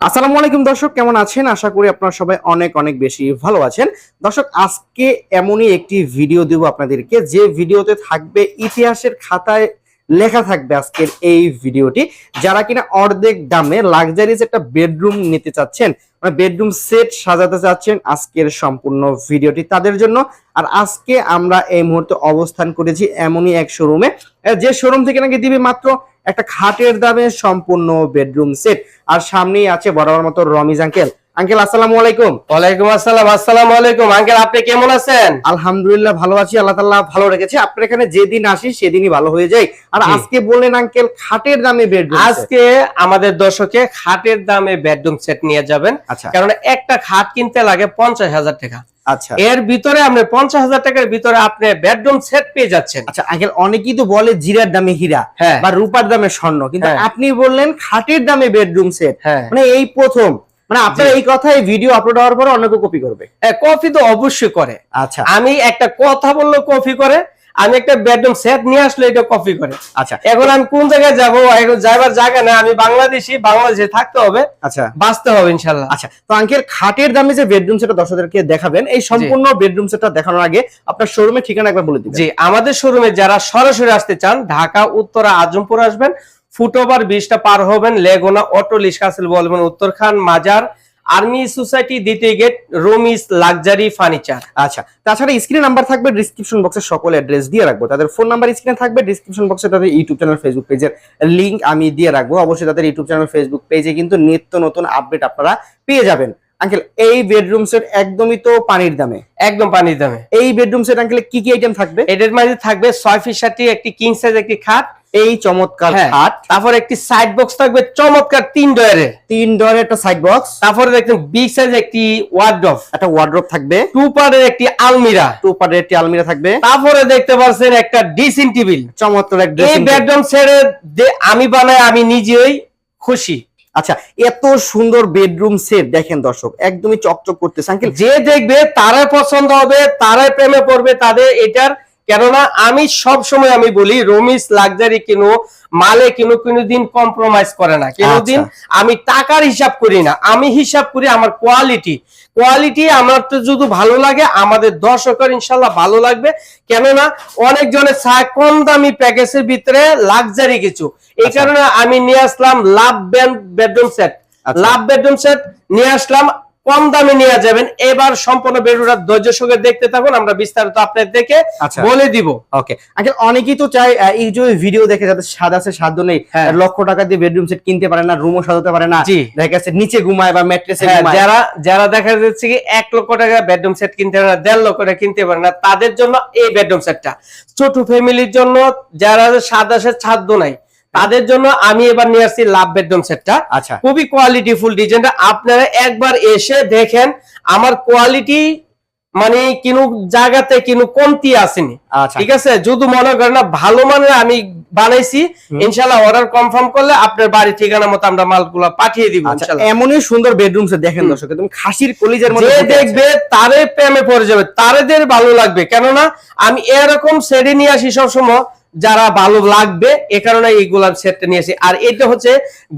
আসসালামু আলাইকুম দর্শক, কেমন আছেন? আশা করি আপনারা সবাই অনেক অনেক বেশি ভালো আছেন। দর্শক, আজকে এমনই একটি ভিডিও দেব আপনাদেরকে। যে ভিডিওতে থাকবে, ইতিহাসের খাতায় লেখা থাকবে আজকের এই ভিডিওটি। যারা কিনা অর্ধেক দামে লাক্সারিজ একটা বেডরুম নিতে চাচ্ছেন মানে বেডরুম সেট সাজাতে চাচ্ছেন আজকের সম্পূর্ণ ভিডিওটি তাদের জন্য। আর আজকে আমরা এই মুহূর্তে অবস্থান করেছি এমনই এক শোরুমে যে শোরুম থেকে নাকি দিবে মাত্র একটা খাটের দামে সম্পূর্ণ বেডরুম সেট। আর সামনেই আছে বরাবর মতো রমিজ আঙ্কেল। আঙ্কেল আসসালামু আলাইকুম। ওয়ালাইকুম আসসালাম আসসালামু আলাইকুম। আঙ্কেল আপনি কেমন আছেন? আলহামদুলিল্লাহ ভালো আছি আল্লাহ তাআলা ভালো রেখেছে। আপনার এখানে যেদিন আসি সেদিনই ভালো হয়ে যায়। আর আজকে বললেন আঙ্কেল খাটের দামে বেডরুম আজকে আমাদের দর্শকে খাটের দামে বেডরুম সেট নিয়ে যাবেন। আচ্ছা। কারণ একটা খাট কিনতে লাগে পঞ্চাশ হাজার টাকা। আচ্ছা। এর ভিতরে আপনি পঞ্চাশ হাজার টাকার ভিতরে আপনি বেডরুম সেট পেয়ে যাচ্ছেন। আচ্ছা অনেকেই তো বলে জিরার দামে হীরা হ্যাঁ। বা রূপার দামে স্বর্ণ কিন্তু হ্যাঁ। আপনি বললেন খাটের দামে বেডরুম সেট। হ্যাঁ। মানে এই প্রথম মানে আপনার এই কথা এই ভিডিও আপলোড হওয়ার পরে অনেকে কপি করবে। কফি তো অবশ্যই করে। আচ্ছা। আমি একটা কথা বলল কফি করে আমি একটা বেডরুম সেট নিয়ে আসলে এটা কপি করে। আচ্ছা। এখন আমি কোন জায়গায় যাব এখন যাইবার জায়গা না আমি বাংলাদেশি বাংলাদেশে থাকতে হবে আচ্ছা। বাঁচতে হবে ইনশাল্লাহ। আচ্ছা তো আঙ্কেল খাটের দামে যে বেডরুম সেটটা দর্শকদেরকে দেখাবেন এই সম্পূর্ণ বেডরুম সেটটা দেখানোর আগে আপনার শোরুমের ঠিকানা একবার বলে দিবেন। জি আমাদের শোরুমে যারা সরাসরি আসতে চান ঢাকা উত্তরা আজমপুর আসবেন ফুটওভার ব্রিজটা পার হবেন লেগোনা অটো লিসকাসেল বলবেন উত্তরখান মাজার আর্মি সোসাইটি দ্বিতীয় গেট রুমিস লাক্সারি ফার্নিচার। আচ্ছা তাছাড়া স্ক্রিনে নাম্বার থাকবে ডিসক্রিপশন বক্সে সকল অ্যাড্রেস দিয়ে রাখব। তাদের ফোন নাম্বার স্ক্রিনে থাকবে ডিসক্রিপশন বক্সে তাদের ইউটিউব চ্যানেল ফেসবুক পেজের লিংক আমি দিয়ে রাখব। অবশ্যই তাদের ইউটিউব চ্যানেল ফেসবুক পেজে কিন্তু নিত্য নতুন আপডেট আপনারা পেয়ে যাবেন। আঙ্কেল এই বেডরুম সেট একদমই তো পানির দামে। একদম পানির দামে। এই বেডরুম সেট আঙ্কেল কি কি আইটেম থাকবে? এটার মাঝে থাকবে ছয় ফিট একটি কিং সাইজ একটি খাট এই চমৎকার হ্যাঁ। খাট। তারপর একটি সাইড বক্স থাকবে চমৎকার তিন ডয়ারের তিন ডোরের একটা সাইড বক্স তারপরে দেখবেন বিগ সাইজ একটি ওয়ার্ড্রফ একটা ওয়ার্ড্রপ থাকবে। টু পারের একটি আলমিরা। টু পার্টের একটি আলমিরা থাকবে। তারপরে দেখতে পাচ্ছেন একটা ডিসিন টেবিল চমৎকার এক এই বেডরুম ছেড়ে আমি বানাই আমি নিজেই খুশি। আচ্ছা এত সুন্দর বেডরুম সেট দেখেন দর্শক একদমই চকচক করতেছে। আঙ্কেল যে দেখবে তারাই পছন্দ হবে তারাই প্রেমে পড়বে তাদের এটার কেননা আমি সব সময় আমি বলি রমিস লাক্সারি কিনো মালে কিনো কোনোদিন কম্প্রোমাইজ করে না। কোনোদিন আমি টাকার হিসাব করি না। আমি হিসাব করি আমার কোয়ালিটি কোয়ালিটি আমার তো যদি ভালো লাগে আমাদের দর্শকের ইনশাল্লাহ ভালো লাগবে। কেননা অনেকজনের কম দামি প্যাকেজের ভিতরে লাক্সারি কিছু। এই আচ্ছা। কারণে আমি নিয়ে আসলাম লাভ বেডরুম সেট। আচ্ছা। লাভ বেডরুম সেট নিয়ে আসলাম কম দামে নিয়ে যাবেন। এবার সম্পূর্ণ বেডরুমটা ধৈর্য সঙ্গে দেখতে থাকুন আমরা বিস্তারিত আপনাদেরকে আচ্ছা। বলে দিব। ওকে। আঙ্কেল অনেকেই তো চাই এই যে ভিডিও দেখে যাদের স্বাদ আছে সাধ্য নেই হ্যাঁ। লক্ষ টাকা দিয়ে বেডরুম সেট কিনতে পারে না রুমও সাজাতে পারে না। দেখা যাচ্ছে নিচে ঘুমায় বা ম্যাট্রেসে হ্যাঁ, ঘুমায়। যারা যারা দেখা যাচ্ছে কি এক লক্ষ টাকা বেডরুম সেট কিনতে পারে না দেড় লক্ষ টাকা কিনতে পারে না তাদের জন্য এই বেডরুম সেটটা। ছোট ফ্যামিলির জন্য যারা সাদা সে ছাদ্য নাই। তাদের জন্য আমি এবার নিয়ে আসছি লাভ বেডরুম সেটটা। আচ্ছা। খুবই কোয়ালিটিফুল ডিজাইনটা আপনারা একবার এসে দেখেন আমার কোয়ালিটি মানে কিনু জায়গাতে কিনু কমতি আসেনি। আচ্ছা। ঠিক আছে? যদি মনে করেন না ভালো মানের আমি বানাইছি। ইনশাল্লাহ অর্ডার কনফার্ম করলে আপনার বাড়ি ঠিকানা মতো আমরা মালগুলো পাঠিয়ে দিব আচ্ছা এমনই সুন্দর বেডরুম দেখেন। দর্শক তুমি খাসির কলিজার মধ্যে যে দেখবে তারে প্রেমে পড়ে যাবে তারেদের ভালো লাগবে। কেননা আমি এরকম সেটে নিয়ে আসি সবসময় যারা ভালো লাগবে এ কারণে এইগুলা সেটটা নিয়ে আসি। আর এটা হচ্ছে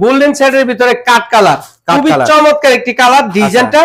গোল্ডেন সেটের ভিতরে কাট কালার খুবই চমৎকার একটি কালার ডিজাইনটা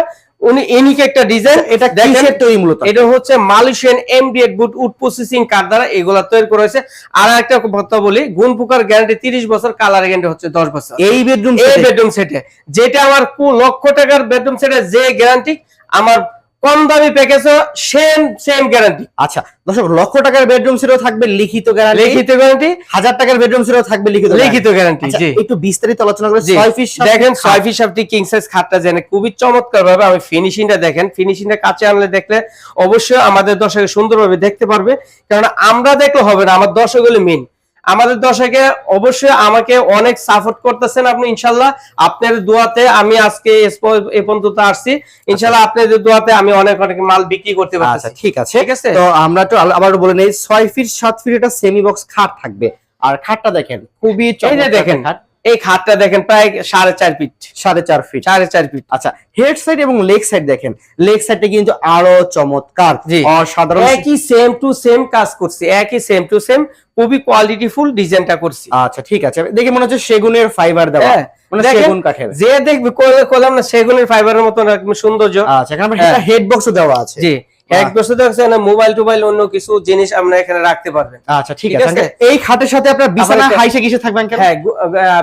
উনি ইউনিক একটা ডিজাইন এটা কিসের তৈরি মূলত? এটা হচ্ছে মালয়েশিয়ান এমডিএড বুট উড প্রসেসিং কার দ্বারা এগুলা তৈরি করা হয়েছে। আর একটা কথা বলি গুণ পোকার গ্যারান্টি তিরিশ বছর কালার গ্যারান্টি হচ্ছে দশ বছর। এই বেডরুম এই বেডরুম সেটে যেটা আমার লক্ষ টাকার বেডরুম সেটে যে গ্যারান্টি আমার কম দামি প্যাকেজও সেম সেম গ্যারান্টি আচ্ছা দর্শক লক্ষ টাকার বেডরুম সেটও থাকবে লিখিত গ্যারান্টি লিখিত গ্যারান্টি হাজার টাকার বেডরুম সেটও থাকবে লিখিত লিখিত গ্যারান্টি আচ্ছা, জি। একটু বিস্তারিত আলোচনা করে। ছয় পিস দেখেন ছয় ফিট সাপটি কিং সাইজ খাটটা জেনে খুবই চমৎকার ভাবে আমি ফিনিশিংটা দেখেন। ফিনিশিংটা কাছে আনলে দেখলে অবশ্যই আমাদের দর্শকে সুন্দরভাবে দেখতে পারবে। কারণ আমরা দেখলে হবে না আমার দর্শকগুলো মেন আমাদের দর্শকে অবশ্যই আমাকে অনেক সাপোর্ট করতেছেন আপনি ইনশাল্লাহ। আপনার দোয়াতে আমি আজকে এ পর্যন্ত আসছি। ইনশাল্লাহ আপনাদের দোয়াতে আমি অনেক অনেক মাল বিক্রি করতে আচ্ছা পারছি ঠিক আছে। ঠিক আছে? তো আমরা তো আবার বলে নেই ছয় ফিট সাত ফিট এটা সেমি বক্স খাট থাকবে। আর খাটটা দেখেন খুবই দেখেন খাট। এই খাটটা দেখেন প্রায় সাড়ে চার ফিট সাড়ে চার ফিট সাড়ে চার ফিট আচ্ছা হেড সাইড এবং লেগ সাইড দেখেন। লেগ সাইডটা কিন্তু আরও চমৎকার অসাধারণ। একই সেম টু সেম কাজ করছি একই সেম টু সেম খুবই কোয়ালিটিফুল ডিজাইনটা করছি। আচ্ছা ঠিক আছে। দেখে মনে হচ্ছে সেগুনের ফাইবার দেওয়া। হ্যাঁ সেগুন কাঠের। যে দেখবে কইলাম না সেগুনের ফাইবারের মতন একদম সৌন্দর্য। আচ্ছা এখানে হ্যাঁ। হেড বক্সও দেওয়া আছে। জি। এক বছর দেখছেন মোবাইল টোবাইল অন্য কিছু জিনিস আমরা এখানে রাখতে পারবেন। আচ্ছা ঠিক আছে? এই খাটের সাথে আপনার বিছানা একটা- হাইসে কিসে থাকবে হ্যাঁ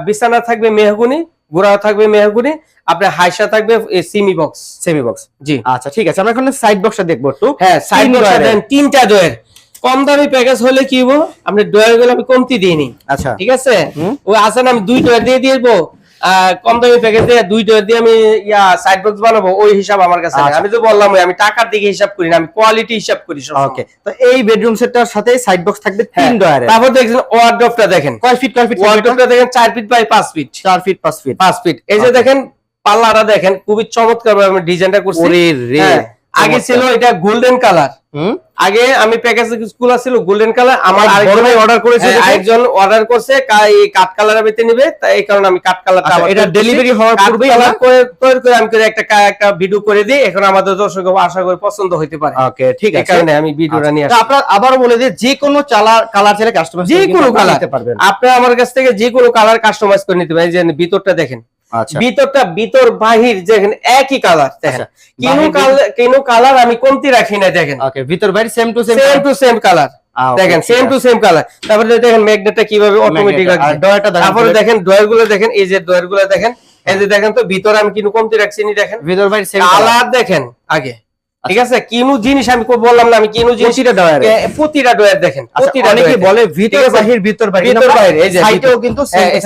বিছানা থাকবে মেহগুনি গোড়া থাকবে মেহগুনি আপনার হাইসা থাকবে সিমি বক্স সেমি বক্স জি। আচ্ছা ঠিক আছে আমরা এখন সাইড বক্সটা দেখব একটু। হ্যাঁ সাইড তিন দেন তিনটা ডয়ের কম দামি প্যাকেজ হলে কি হব আপনি ডয়েরগুলো আমি কমতি দিইনি আচ্ছা। ঠিক আছে? ও আছে না আমি দুই ডয়ের দিয়ে দিয়ে কম দামি প্যাকেজ দিয়ে দুই ডয়ের দিয়ে আমি ইয়া সাইড বক্স বানাবো ওই হিসাব আমার কাছে। আচ্ছা। আমি তো বললাম আমি টাকার দিকে হিসাব করি না আমি কোয়ালিটি হিসাব করি। ওকে তো এই বেডরুম সেটটার সাথে সাইড বক্স থাকবে হ্যাঁ, তিন ডয়ারে তারপর দেখেন ওয়ার্ড্রপটা দেখেন। কয় ফিট কয় ফিট ওয়ার্ড্রপটা দেখেন চার ফিট বাই পাঁচ ফিট চার ফিট পাঁচ ফিট পাঁচ ফিট এই যে. দেখেন পাল্লাটা দেখেন খুবই চমৎকার ভাবে আমি ডিজাইনটা করছি। ওরে রে। হ্যাঁ, আগে ছিল এটা গোল্ডেন কালার আগে আমি প্যাকেজ স্কুল ছিল গোল্ডেন কালার আমার আমার বড় ভাই অর্ডার করেছে হ্যাঁ, আরেকজন অর্ডার করছে এই কাট কালার বেতে নিবে তাই এই কারণে আমি কাট কালারটা আচ্ছা, এটা ডেলিভারি হওয়ার পূর্বেই কালার আমরা- করে তৈরি করে আমি করে একটা একটা ভিডিও করে দিই। এখন আমাদের দর্শক আশা করি পছন্দ হতে পারে। ওকে ঠিক আছে। এই কারণে আমি ভিডিওটা নিয়ে তো আসি আপনার আবারও বলে দিই যে কোনো চালার কালার চাইলে কাস্টমার যে কোনো কালার নিতে পারবেন। আপনি আমার কাছ থেকে যে কোনো কালার কাস্টমাইজ করে নিতে পারেন। এই যে ভিতরটা দেখেন। আচ্ছা ভিতরটা ভিতর বাহির দেখেন একই কালার দেখেন। কিনু কিনো কালার কিনু কালার আমি কমতি রাখি না দেখেন। ওকে ভিতর বাহির same to same same to same colour দেখেন সেম টু সেম কালার তারপরে দেখেন ম্যাগনেটটা কীভাবে অটোমেটিক আর ডয়ারটা দেখেন। তারপরে দেখেন ডয়গুলো দেখেন এই যে ডয়ারগুলো দেখেন এই যে দেখেন তো ভিতর আমি কিনু কমতি রাখছি নি দেখেন। ভিতর বাহির সেম কালার দেখেন আগে। ঠিক আছে? কিনু জিনিস আমি বললাম না আমি কিনু জিনিস প্রতিটা ডয়ারে দেখেন অনেকে বলে ভিতর বাহির ভিতর ভিতর বাহির এই যে সাইটেও কিন্তু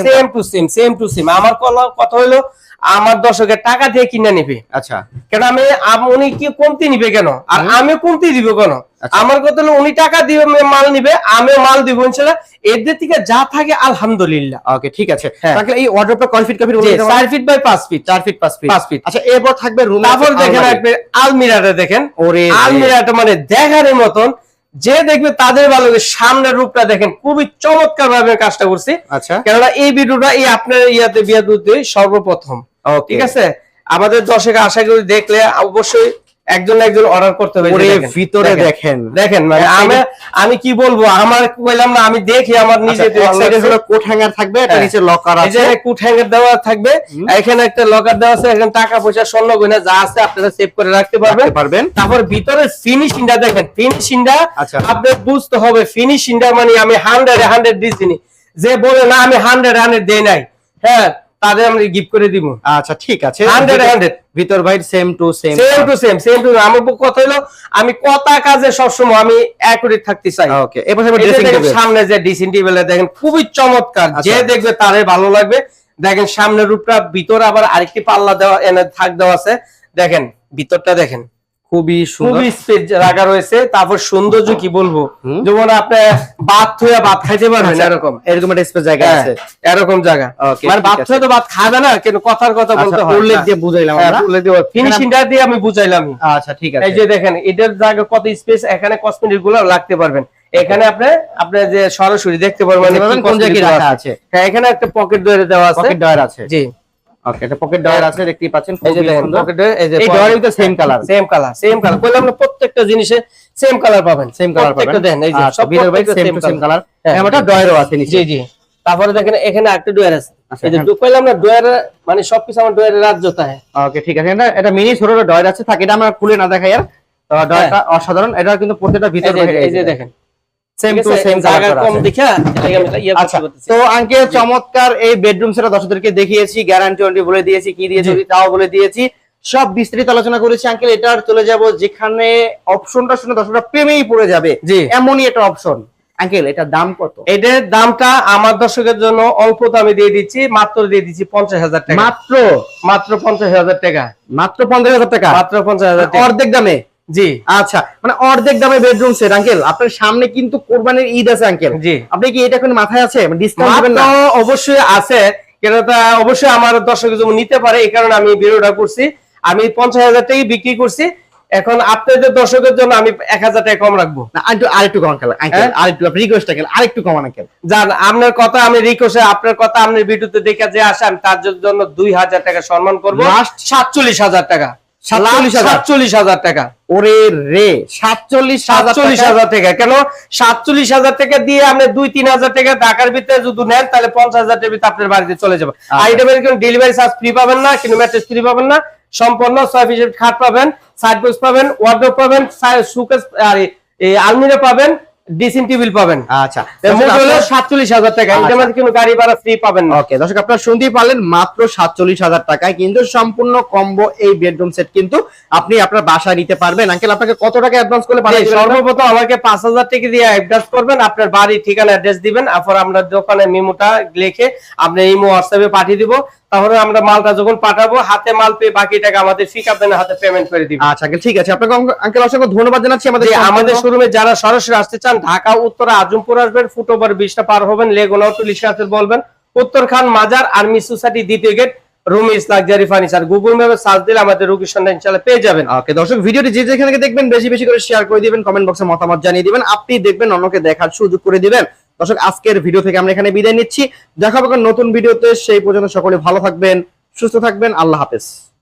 same to same same to same আমার কথা হলো আমার দর্শকের টাকা দিয়ে কিনে নিবে। আচ্ছা। কেন আমি আম- উনি কি কমতি নিবে কেন? আর আমি কমতি দিব কেন? আচ্ছা। আমার কথা হলো উনি টাকা দিয়ে মাল নিবে আমি মাল দিব ইনশাল্লাহ। এদের থেকে যা থাকে আলহামদুলিল্লাহ। ওকে ঠিক আছে। হ্যাঁ। তাহলে এই অর্ডারটা কয় ফিট কয় ফিট যে বলে দিতে চার ফিট বাই পাঁচ ফিট চার ফিট পাঁচ ফিট পাঁচ ফিট আচ্ছা এরপর থাকবে রুম তারপর দেখেন একবার আলমিরাটা দেখেন। ওরে। আলমিরাটা মানে দেখার মতন। যে দেখবে তাদের ভালো। সামনের রূপটা দেখেন খুবই চমৎকার ভাবে কাজটা করছি। আচ্ছা। কেননা এই ভিডিওটা এই আপনার ইয়াতে বিয়া দুধে সর্বপ্রথম। ওকে ঠিক আছে? আমাদের দর্শক আশা করি দেখলে অবশ্যই একজন একজন অর্ডার করতে হবে ভিতরে দেখেন। দেখেন। মানে আমি আমি কি বলব? আমার কইলাম না আমি দেখি আমার নিজে আচ্ছা, এক সাইডে হলো কোট হ্যাঙ্গার থাকবে একটা হ্যাঁ। নিচে লকার এই যে আছে। কুট হ্যাঙ্গার দেওয়া থাকবে এখানে একটা লকার দেওয়া আছে এখানে টাকা পয়সা স্বর্ণ গয়না যা আছে আপনারা সেভ করে রাখতে পারবেন। পারবেন। তারপর ভিতরের ফিনিশিংটা দেখেন ফিনিশিংটা আচ্ছা। আপনার বুঝতে হবে ফিনিশিংটা মানে আমি হান্ড্রেড হান্ড্রেড দিচ্ছি। যে বলে না আমি হান্ড্রেড হান্ড্রেড দেই নাই। হ্যাঁ তাদের আমি গিফট করে দিব। আচ্ছা ঠিক আছে। হান্ড্রেড হান্ড্রেড ভিতর ভাই same to same same to same same to আমার কথা হলো আমি কথা কাজে সবসময় আমি অ্যাকুরেট থাকতে চাই। ওকে থাকবে ড্রেসিং দেখেন টেবিল সামনে যে ড্রেসিং টেবিলে দেখেন খুবই চমৎকার। আচ্ছা। যে দেখবে তারে ভালো লাগবে। দেখেন সামনের রূপটা ভিতরে আবার আরেকটি পাল্লা দেওয়া এনে থাক দেওয়া আছে। দেখেন ভিতরটা দেখেন। খুবই সুন্দর। খুবই স্পেস রাখা রয়েছে। তারপর সৌন্দর্য কি বলব? যেমন আপনি ভাত থুয়ে ভাত খাইতে পারবেন আচ্ছা, এরকম। এরকম একটা স্পেস জায়গা হ্যাঁ, আছে। এরকম জায়গা। মানে থুয়ে তো ভাত খাবে না কিন্তু কথার কথা বলতে আচ্ছা হয়। উল্লেখ দিয়ে বুঝাইলাম হ্যাঁ, আমরা। বলে। দেবো ফিনিশিংটা দিয়ে আমি বুঝাইলাম। আচ্ছা ঠিক আছে। এই যে দেখেন এটার জায়গা কত স্পেস এখানে কসমেটিকগুলো রাখতে পারবেন। এখানে আপনি আপনি যে সরাসরি দেখতে পারবেন কোন জায়গায় রাখা আছে। আছে। হ্যাঁ এখানে একটা পকেট ডয়ারে দেওয়া আছে। পকেট ডয়ার আছে। জি। ওকে এটা পকেট ডয়ার আছে দেখতেই পাচ্ছেন এই যে দেখেন পকেট ডয়ার এই যে এই ডয়ারের ভিতরে same colour same colour same colour কইলাম না প্রত্যেকটা জিনিসে সেম কালার পাবেন সেম কালার পাবেন। প্রত্যেকটা দেন এই যে আচ্ছা, সব ভিতর বাইরে সেম সেম কালার হ্যাঁ। এমনটা ডয়ারও আছে নিচে। জি জি। তারপরে দেখেন এখানে একটা ডয়ার আছে। আচ্ছা, এই যে ডয়ার মানে সবকিছু আমার ওকে ঠিক আছে। এটা মিনি ছোট ডয়ার আছে থাকে এটা আমরা খুলে না দেখাই আর। ডয়ারটা অসাধারণ। এটা কিন্তু প্রত্যেকটা ভিতর হ্যাঁ। এই যে দেখেন। সেম ঠিক টু সেম জায়গা কম দেখা এটাকে আমি ইয়ে আচ্ছা তো আঙ্কেল চমৎকার এই বেডরুম সেটা দর্শকদেরকে দেখিয়েছি গ্যারান্টি ওয়ারেন্টি বলে দিয়েছি কি দিয়েছি তাও বলে দিয়েছি। সব বিস্তারিত আলোচনা করেছি আঙ্কেল এটার চলে যাব যেখানে অপশনটা শুনে দর্শকরা প্রেমেই পড়ে যাবে। এমনই একটা অপশন আঙ্কেল এটার দাম কত? এটার দামটা আমার দর্শকের জন্য অল্প দামে দিয়ে দিচ্ছি মাত্র দিয়ে দিচ্ছি পঞ্চাশ হাজার টাকা। মাত্র? মাত্র পঞ্চাশ হাজার টাকা। মাত্র পঞ্চাশ হাজার টাকা? মাত্র পঞ্চাশ হাজার টাকা। অর্ধেক দামে? জি। আচ্ছা মানে অর্ধেক দামে বেডরুম সেট আঙ্কেল আপনার সামনে কিন্তু কোরবানির ঈদ আছে আঙ্কেল জি। আপনি কি এটা কোনো মাথায় আছে? ডিসকাউন্ট দিবেন না? অবশ্যই আছে। কেন অবশ্যই আমার দর্শক যেমন নিতে পারে এই কারণে আমি ভিডিওটা করছি। আমি পঞ্চাশ হাজার টাকাই বিক্রি করছি। এখন আপনাদের দর্শকের জন্য আমি এক হাজার টাকা কম রাখব। আরেকটু আঙ্কেল আঙ্কেল হ্যাঁ? আরেকটু রিকোয়েস্ট আঙ্কেল আরেকটু কমান আঙ্কেল জান আপনার কথা আমি রিকোয়েস্টে আপনার কথা আপনার ভিডিওতে দেখে যে আসে আমি তার জন্য দুই হাজার টাকা সম্মান করব। সাতচল্লিশ হাজার টাকা। সাতচল্লিশ হাজার। টাকা। ওরে রে সাতচল্লিশ সাতচল্লিশ হাজার টাকা। কেন? সাতচল্লিশ হাজার টাকা দিয়ে আপনি দুই তিন হাজার টাকা ঢাকার ভিতরে যদি নেন তাহলে পঞ্চাশ হাজার ভিতরে আপনার বাড়িতে চলে যাবে। আইটেমের কিন্তু ডেলিভারি চার্জ ফ্রি পাবেন না কিন্তু ম্যাট্রেস ফ্রি পাবেন না। সম্পূর্ণ ছয় খাট পাবেন সাইড বক্স পাবেন ওয়ার্ডরোব পাবেন সুকেস আর আলমিরা পাবেন। ড্রেসিং টেবিল পাবেন। আচ্ছা। সাতচল্লিশ হাজার টাকা। আচ্ছা। কিন্তু গাড়ি ভাড়া ফ্রি পাবেন ওকে দর্শক আপনারা শুনতেই পারলেন মাত্র সাতচল্লিশ হাজার টাকায়। কিন্তু সম্পূর্ণ কম্বো এই বেডরুম সেট কিন্তু আপনি আপনার বাসায় নিতে পারবেন। আঙ্কেল আপনাকে কত টাকা অ্যাডভান্স পাঠিয়ে সর্বপ্রথম আমাকে পাঁচ হাজার টাকা দিয়ে অ্যাড্রেস করবেন। আপনার বাড়ি ঠিকানা অ্যাড্রেস দিবেন। তারপর আমরা দোকানে মেমোটা লিখে আপনি ইমো হোয়াটসঅ্যাপে পাঠিয়ে দিব। তারপরে আমরা মালটা যখন পাঠাবো হাতে মাল পেয়ে বাকি টাকা আমাদের ফিক আপনার হাতে পেমেন্ট করে দিব। আচ্ছা ঠিক আছে। আপনাকে আঙ্কেল অসংখ্য ধন্যবাদ জানাচ্ছি আমাদের আমাদের শোরুমে যারা সরাসরি আসতে চান ঢাকা উত্তরা আজমপুর আসবেন ফুট ওভার বিশটা পার হবেন লেগুনা টুলিশ বলবেন উত্তরখান মাজার আর্মি সোসাইটি দ্বিতীয় গেট রুমিস গুগল দিলে আমাদের পেয়ে যাবেন। যে দেখবেন, বেশি বেশি করে শেয়ার করে দিবেন কমেন্ট মতামত জানিয়ে দিবেন। আপনি দেখবেন, অন্যকে দেখার সুযোগ করে দিবেন। দর্শক, আজকের ভিডিও থেকে আমরা এখানে বিদায় নিচ্ছি। দেখা হবে নতুন ভিডিওতে সেই পর্যন্ত সকলে ভালো থাকবেন, সুস্থ থাকবেন। আল্লাহ হাফেজ।